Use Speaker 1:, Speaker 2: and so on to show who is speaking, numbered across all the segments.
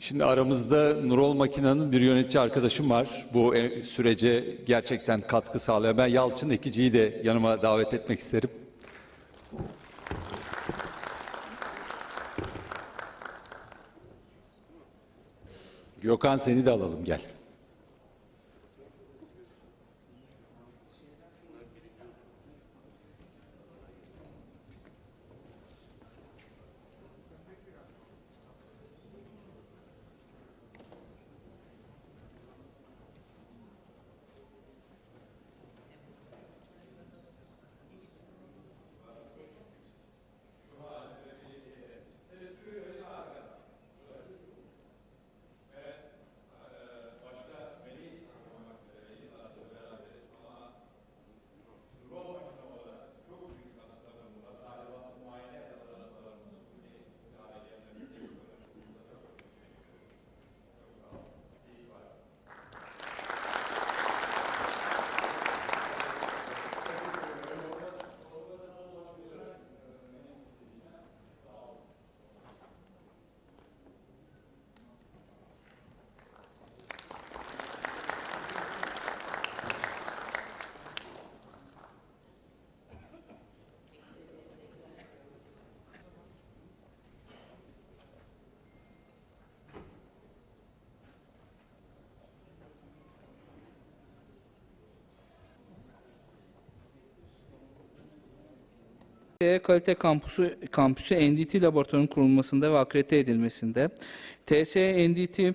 Speaker 1: Şimdi aramızda Nurol Makina'nın bir yönetici arkadaşım var. Bu e, sürece gerçekten katkı sağlayan. Ben Yalçın Ekici'yi de yanıma davet etmek isterim. Gökhan seni de alalım gel.
Speaker 2: TSE Kalite Kampüsü, kampüsü NDT laboratuvarının kurulmasında ve akredite edilmesinde, TSE NDT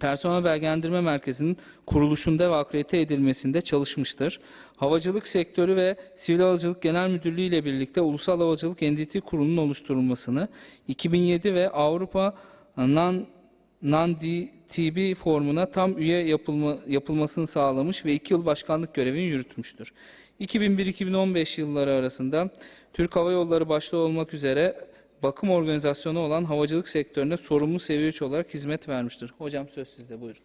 Speaker 2: Personel Belgelendirme Merkezi'nin kuruluşunda ve akredite edilmesinde çalışmıştır. Havacılık sektörü ve Sivil Havacılık Genel Müdürlüğü ile birlikte Ulusal Havacılık NDT Kurulu'nun oluşturulmasını 2007 ve Avrupa Non non-DTB formuna tam üye yapılma, yapılmasını sağlamış ve 2 yıl başkanlık görevini yürütmüştür. 2001-2015 yılları arasında Türk Hava Yolları başta olmak üzere bakım organizasyonu olan havacılık sektörüne sorumlu seviye üç olarak hizmet vermiştir. Hocam söz sizde buyurun.